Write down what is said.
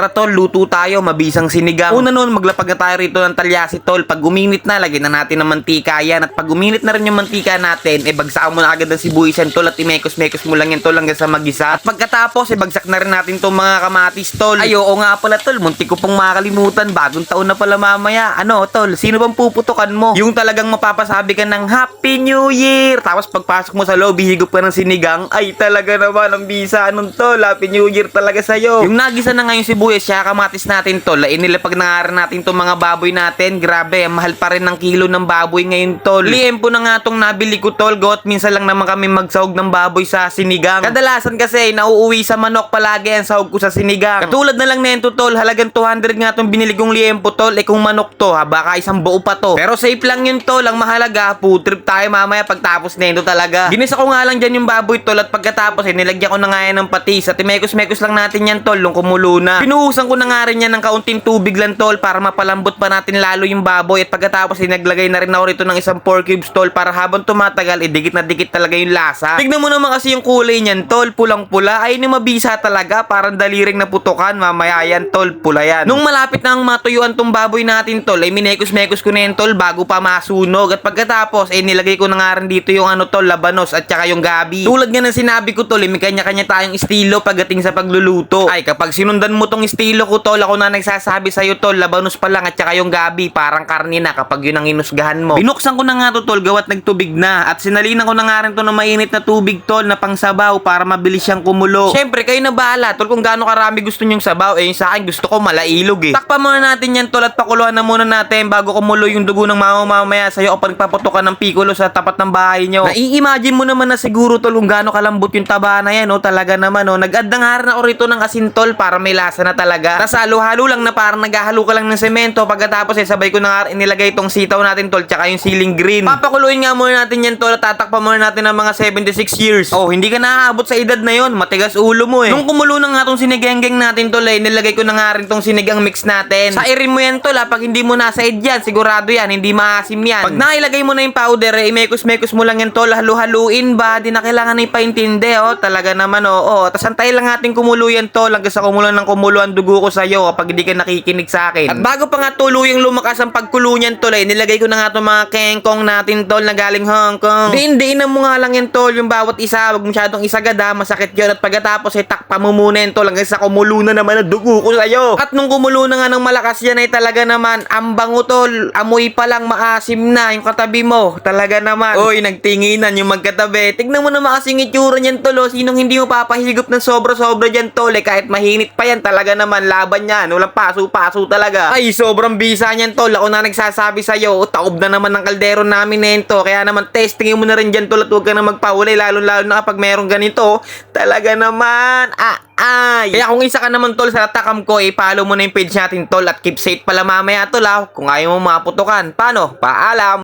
Tara tol, luto tayo, mabisang sinigang. Una nun, maglapag na tayo rito ng talyasi tol. Pag uminit na, lagyan na natin ng mantika yan. At pag uminit na rin yung mantika natin, eh bagsakan mo na agad ng sibuyas yan tol at imekos-mekos mo lang yan tol hanggang sa magisa. At pagkatapos, eh bagsak na rin natin tong mga kamatis tol. Ay, oo nga pala tol, muntik ko pong makalimutan. Bagong taon na pala mamaya. Ano tol, sino bang puputukan mo? Yung talagang mapapasabi ka ng Happy New Year! Tapos pagpasok mo sa lobby, higop ka ng sinigang. Ay, talaga naman, ang bisa anong tol. Happy New Year talaga sa'yo. Yung nagisa na ngayon sibuyas, siya kamatis natin tol. Ay, nilapag na nga natin tong mga baboy natin. Grabe, ang mahal pa rin ng kilo ng baboy ngayon tol. Liempo na nga tong nabili ko tol. Got, minsan lang naman kami magsahog ng baboy sa sinigang. Kadalasan kasi, nauuwi sa manok palagi ang sahog ko sa sinigang. Katulad na lang nento tol, halagang 200 nga tong binili kong liempo tol. Eh kung manok to, ha, baka isang buo pa to. Pero safe lang yun tol, ang mahalaga, food trip tayo mamaya pagtapos nento talaga. Ginisa ko nga lang dyan yung baboy tol at pagkatapos eh, nilagyan ko na nga yan ng patis at imekos-mekos lang natin yan tol nung kumulo na. Pinuhusan ko na nga rin yan ng kaunting tubig lang tol para mapalambot pa natin lalo yung baboy at pagkatapos eh, naglagay na rin ako rito ng isang 4 cubes tol para habang tumatagal eh, dikit na dikit talaga yung lasa. Tignan mo naman kasi yung kulay niyan tol, pulang-pula. Ay, yung mabisa talaga, parang daliring naputukan. Mamaya yan tol, pula yan. Nung malapit na ang matuyuan tong baboy natin tol, ay minekos-mekos ko na yan tol bago pa masunog. At pagkatapos, eh nilagay ko na nga rin dito yung ano tol, labanos at saka yung gabi. Tulad nga ng sinabi ko tol, eh, may kanya-kanya tayong estilo pagdating sa pagluluto. Ay, kapag sinundan mo tong estilo ko tol, ako na nagsasabi sa'yo tol, labanos pa lang at saka yung gabi, parang karni na kapag yun ang inusgahan mo. Binuksan ko na nga to tol, gawat nagtubig na. At sinalinan ko na nga rin to ng mainit na tubig tol na pangsabaw para mabilis siyang kumulo. Siyempre, kayo na bahala tol kung gaano karami gusto nyong sabaw. Eh, yung sa akin gusto ko malailog eh. Takpan muna natin yan tol at pakuluan na muna natin bago kumulo yung dugo ng mama mamaya sa'yo kapag nagpaputukan ng pikulo sa tapat ng bahay nyo. Nai-imagine mo naman na siguro tol kung gaano kalambot yung taba na yan, no? Talaga naman, no? Nag-add na nga rin ako rito ng asin tol para may lasa na talaga. Tapos halo-halo lang na parang naghahalo ka lang ng semento. Pagkatapos eh, sabay ko na nga inilagay itong sitaw natin tol tsaka yung ceiling green. Papakuluin nga muna natin yan tol at tatakpan muna natin ng mga 76 years. Oh, hindi ka naaabot sa edad na yon, matigas ulo mo eh. Nung kumulo na nga tong sinigenggeng natin tol eh, nilagay ko na nga rin tong sinigang mix natin. Sa irin mo yan tol ha, pag hindi mo nasa ed yan, sigurado yan, hindi maasim yan. Pag nailagay mo na yung powder eh, imekos-mekos mo lang yan tol, halu-haluin ba, di na kailangan na ipaintindi oh, talaga naman oh, oh. Tapos antay lang natin kumulo yan tol, hanggang sa kumulo ng kumulo ang dugo ko sa'yo kapag hindi ka nakikinig sa akin. At bago pa nga tuluyang lumakas ang pagkulo niyan tol eh, nilagay ko na nga itong mga kengkong natin tol na galing Hong Kong. Diin-diinan mo nga lang yan tol, yung bawat isa, wag masyadong isagad ha, masakit yun. At pagkatapos ay takpa mo muna yan tol, hanggang sa kumulo na naman ang dugo ko sa'yo. At nung kumulo na nga ng malakas yan ay talaga naman, ang bango tol, amoy pa lang maasim na yung katabi mo. Talaga naman. Uy, nagtinginan yung magkatabi. Tignan mo naman kasi yung itsura niyan tol, oh. sinong hindi mo papahigop ng sobra-sobra dyan tol, eh, kahit mahinit pa yan talaga naman, laban yan, walang paso-paso talaga. Ay, sobrang bisa niyan tol, ako na nagsasabi sa'yo, taob na naman ng kaldero namin nento, kaya naman testingin mo na rin dyan tol at huwag ka na magpahuli, lalo-lalo na kapag meron ganito, talaga naman, ah, ay. Kaya kung isa ka naman tol sa takam ko, i-follow mo na yung page natin tol at keep safe pala mamaya tol ha, kung ayaw mo maputukan. Paano? Paalam!